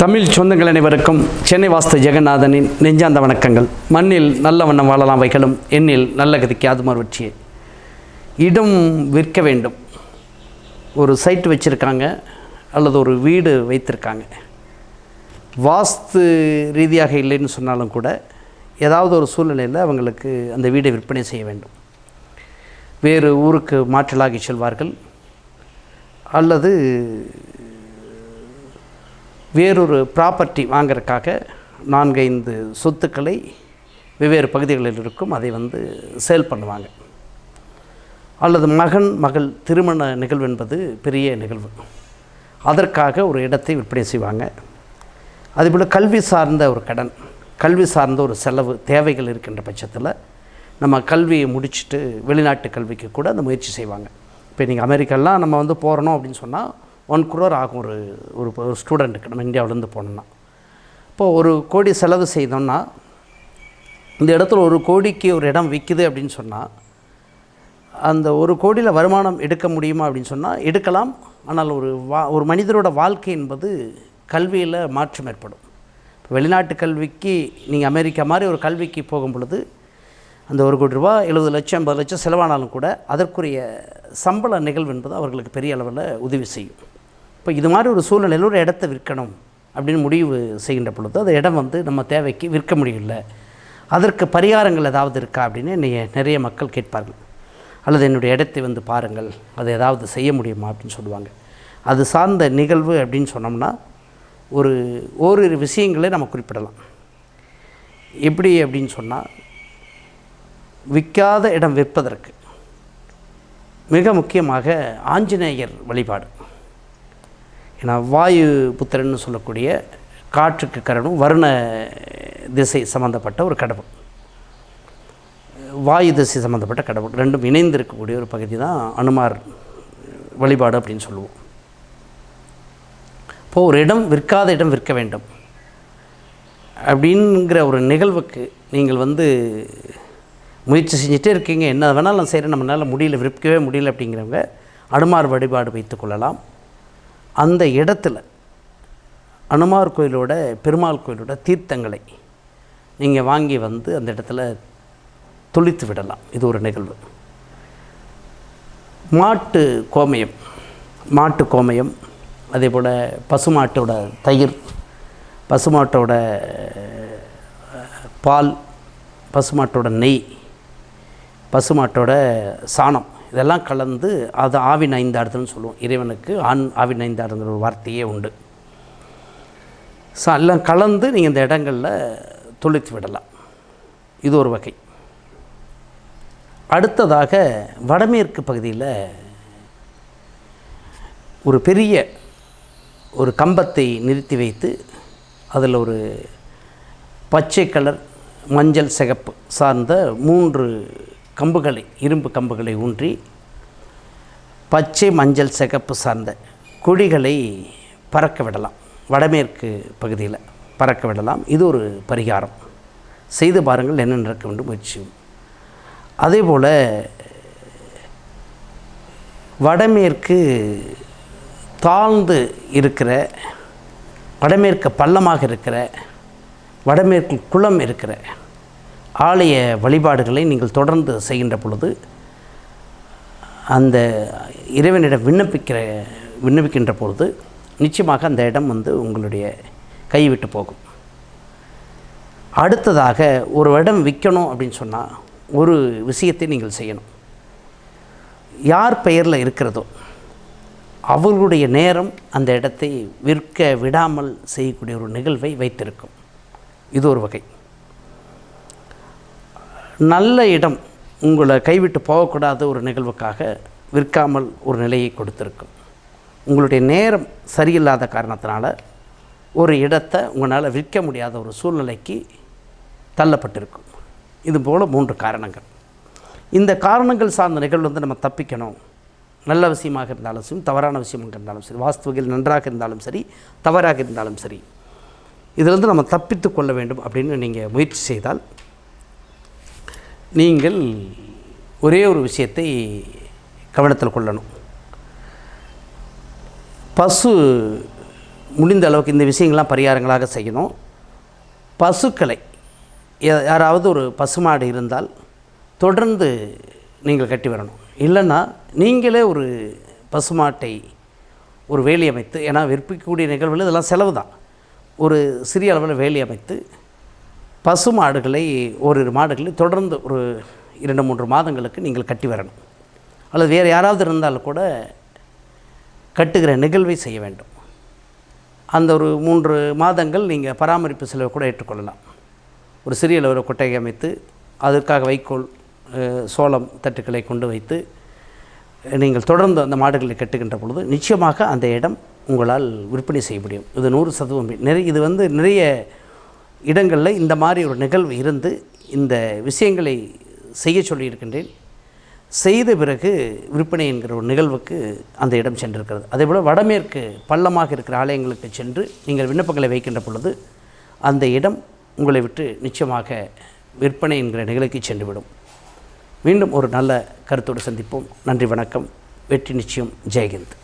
தமிழ் சொந்தங்கள் அனைவருக்கும் சென்னை வாஸ்து ஜெகநாதனின் நெஞ்சாந்த வணக்கங்கள். மண்ணில் நல்ல வண்ணம் வாழலாம் வைகளும் எண்ணில் நல்ல கதிக்கு அதுமார் வெற்றியே. இடம் விற்க வேண்டும். ஒரு சைட் வச்சுருக்காங்க அல்லது ஒரு வீடு வைத்திருக்காங்க. வாஸ்து ரீதியாக இல்லைன்னு சொன்னாலும் கூட ஏதாவது ஒரு சூழ்நிலையில் அவங்களுக்கு அந்த வீடை விற்பனை செய்ய வேண்டும். வேறு ஊருக்கு மாற்றலாகி செல்வார்கள். அல்லது வேறொரு ப்ராப்பர்ட்டி வாங்குறதுக்காக நான்கைந்து சொத்துக்களை வெவ்வேறு பகுதிகளில் இருக்கும் அதை வந்து சேல் பண்ணுவாங்க. அல்லது மகன் மகள் திருமண நிகழ்வு என்பது பெரிய நிகழ்வு. அதற்காக ஒரு இடத்தை விற்பனை செய்வாங்க. அதேபோல் கல்வி சார்ந்த ஒரு கடன் கல்வி சார்ந்த ஒரு செலவு தேவைகள் இருக்கின்ற பட்சத்தில் நம்ம கல்வியை முடிச்சுட்டு வெளிநாட்டு கல்விக்கு கூட அந்த முயற்சி செய்வாங்க. இப்போ நீங்கள் அமெரிக்காலாம் நம்ம வந்து போகிறோம் அப்படின்னு சொன்னால் ஒன் குரோர் ஆகும் ஒரு ஒரு ஒரு ஸ்டூடெண்ட்டுக்கு. நம்ம இந்தியாவிலேருந்து போனோம்னா. இப்போது ஒரு கோடி செலவு செய்தோம்னா இந்த இடத்துல ஒரு கோடிக்கு ஒரு இடம் விற்கிது அப்படின்னு சொன்னால் அந்த ஒரு கோடியில் வருமானம் எடுக்க முடியுமா அப்படின்னு சொன்னால் எடுக்கலாம். ஆனால் ஒரு வா ஒரு மனிதரோட வாழ்க்கை என்பது கல்வியில் மாற்றம் ஏற்படும். இப்போ வெளிநாட்டு கல்விக்கு நீங்கள் அமெரிக்கா மாதிரி ஒரு கல்விக்கு போகும் பொழுது அந்த ஒரு கோடி ரூபா எழுபது லட்சம் ஐம்பது லட்சம் செலவானாலும் கூட அதற்குரிய சம்பள நிகழ்வு என்பது அவர்களுக்கு பெரிய அளவில் உதவி செய்யும். இப்போ இது மாதிரி ஒரு சூழ்நிலையில் ஒரு இடத்த விற்கணும் அப்படின்னு முடிவு செய்கின்ற பொழுது அந்த இடம் வந்து நம்ம தேவைக்கு விற்க முடியல. அதற்கு பரிகாரங்கள் ஏதாவது இருக்கா அப்படின்னு என்னைய நிறைய மக்கள் கேட்பார்கள். அல்லது என்னுடைய இடத்தை வந்து பாருங்கள் அதை ஏதாவது செய்ய முடியுமா அப்படின்னு சொல்லுவாங்க. அது சார்ந்த நிகழ்வு அப்படின்னு சொன்னோம்னா ஒரு ஓரிரு விஷயங்களை நம்ம குறிப்பிடலாம். எப்படி அப்படின்னு சொன்னால் விற்காத இடம் விற்பதற்கு மிக முக்கியமாக ஆஞ்சநேயர் வழிபாடு. ஏன்னா வாயு புத்திரன்னு சொல்லக்கூடிய காற்றுக்கு கரணும் வருண திசை சம்மந்தப்பட்ட ஒரு கடவுள். வாயு திசை சம்மந்தப்பட்ட கடவுள். ரெண்டும் இணைந்து இருக்கக்கூடிய ஒரு பகுதி தான் அனுமார் வழிபாடு அப்படின்னு சொல்லுவோம். இப்போது ஒரு இடம் விற்காத இடம் விற்க வேண்டும். அப்படிங்கிற ஒரு நிகழ்வுக்கு நீங்கள் வந்து முயற்சி செஞ்சுட்டே இருக்கீங்க. என்ன வேணாலும் செய்கிறேன் நம்மளால் முடியல விற்கவே முடியல அப்படிங்கிறவங்க அனுமார் வழிபாடு வைத்துக்கொள்ளலாம் அந்த இடத்துல அனுமார் கோயிலோட பெருமாள் கோயிலோட தீர்த்தங்களை நீங்கள் வாங்கி வந்து அந்த இடத்துல துளித்து விடலாம். இது ஒரு நிகழ்வு. மாட்டு கோமயம் மாட்டு கோமயம் அதே போல் பசுமாட்டோட தயிர் பசுமாட்டோட பால் பசுமாட்டோட நெய் பசுமாட்டோட சாணம் இதெல்லாம் கலந்து அது ஆவி நைந்தாடுதல்னு சொல்லுவோம். இறைவனுக்கு ஆண் ஆவி நைந்தாடுங்கிற ஒரு வார்த்தையே உண்டு. ஸோ எல்லாம் கலந்து நீங்கள் இந்த இடங்களில் தொளித்து விடலாம். இது ஒரு வகை. அடுத்ததாக வடமேற்கு பகுதியில் ஒரு பெரிய ஒரு கம்பத்தை நிறுத்தி வைத்து அதில் ஒரு பச்சை கலர் மஞ்சள் சிகப்பு சார்ந்த மூன்று கம்புகளை இரும்பு கம்புகளை ஊன்றி பச்சை மஞ்சள் சிகப்பு சார்ந்த கொடிகளை பறக்க விடலாம். வடமேற்கு பகுதியில் பறக்க விடலாம். இது ஒரு பரிகாரம். செய்து பாருங்கள் என்ன நடக்க வேண்டும் முயற்சி அதே போல் வடமேற்கு தாழ்ந்து இருக்கிற வடமேற்கு பள்ளமாக இருக்கிற வடமேற்கு குளம் இருக்கிற ஆலய வழிபாடுகளை நீங்கள் தொடர்ந்து செய்கின்ற பொழுது அந்த இறைவனிடம் விண்ணப்பிக்கிற விண்ணப்பிக்கின்ற பொழுது நிச்சயமாக அந்த இடம் வந்து உங்களுடைய கைவிட்டு போகும். அடுத்ததாக ஒரு இடம் விற்கணும் அப்படின்னு சொன்னால் ஒரு விஷயத்தை நீங்கள் செய்யணும். யார் பெயரில் இருக்கிறதோ அவர்களுடைய நேரம் அந்த இடத்தை விற்க விடாமல் செய்யக்கூடிய ஒரு நிகழ்வை வைத்திருக்கும். இது ஒரு வகை. நல்ல இடம் உங்களை கைவிட்டு போகக்கூடாத ஒரு நிகழ்வுக்காக விற்காமல் ஒரு நிலையை கொடுத்துருக்கும். உங்களுடைய நேரம் சரியில்லாத காரணத்தினால ஒரு இடத்தை உங்களால் விற்க முடியாத ஒரு சூழ்நிலைக்கு தள்ளப்பட்டிருக்கும். இதுபோல் மூன்று காரணங்கள். இந்த காரணங்கள் சார்ந்த நிகழ்வு வந்து நம்ம தப்பிக்கணும். நல்ல விஷயமாக இருந்தாலும் சரி தவறான விஷயமாக இருந்தாலும் சரி வாஸ்துவையில் நன்றாக இருந்தாலும் சரி தவறாக இருந்தாலும் சரி இதிலிருந்து நம்ம தப்பித்து கொள்ள வேண்டும் அப்படின்னு நீங்கள் முயற்சி செய்தால் நீங்கள் ஒரே ஒரு விஷயத்தை கவனத்தில் கொள்ளணும். பசு முடிந்த அளவுக்கு இந்த விஷயங்கள்லாம் பரிகாரங்களாக செய்யணும். பசுக்களை யாராவது ஒரு பசுமாடு இருந்தால் தொடர்ந்து நீங்கள் கட்டி வரணும். இல்லைன்னா நீங்களே ஒரு பசுமாட்டை ஒரு வேலி அமைத்து ஏன்னா விற்பிக்கக்கூடிய நிகழ்வுகள் இதெல்லாம் செலவு தான் ஒரு சிறிய அளவில் வேலி அமைத்து பசு மாடுகளை ஓரிரு மாடுகளை தொடர்ந்து ஒரு இரண்டு மூன்று மாதங்களுக்கு நீங்கள் கட்டி வரணும். அல்லது வேறு யாராவது இருந்தாலும் கூட கட்டுகிற நிகழ்வை செய்ய வேண்டும். அந்த ஒரு மூன்று மாதங்கள் நீங்கள் பராமரிப்பு செலவை கூட ஏற்றுக்கொள்ளலாம். ஒரு சிறிய அளவில் கொட்டையை அமைத்து அதற்காக வைக்கோல் சோளம் தட்டுக்களை கொண்டு வைத்து நீங்கள் தொடர்ந்து அந்த மாடுகளை கட்டுகின்ற பொழுது நிச்சயமாக அந்த இடம் உங்களால் விற்பனை செய்ய முடியும். இது நூறு சதவீதம். நிறைய இது வந்து நிறைய இடங்களில் இந்த மாதிரி ஒரு நிகழ்வு இருந்து இந்த விஷயங்களை செய்ய சொல்லியிருக்கின்றேன். செய்த பிறகு விற்பனை என்கிற ஒரு நிகழ்வுக்கு அந்த இடம் சென்றிருக்கிறது. அதேபோல் வடமேற்கு பள்ளமாக இருக்கிற ஆலயங்களுக்கு சென்று நீங்கள் விண்ணப்பங்களை வைக்கின்ற பொழுது அந்த இடம் உங்களை விட்டு நிச்சயமாக விற்பனை என்கிற நிகழ்வுக்கு சென்றுவிடும். மீண்டும் ஒரு நல்ல கருத்தோடு சந்திப்போம். நன்றி வணக்கம். வெற்றி நிச்சயம். ஜெயஹிந்த்.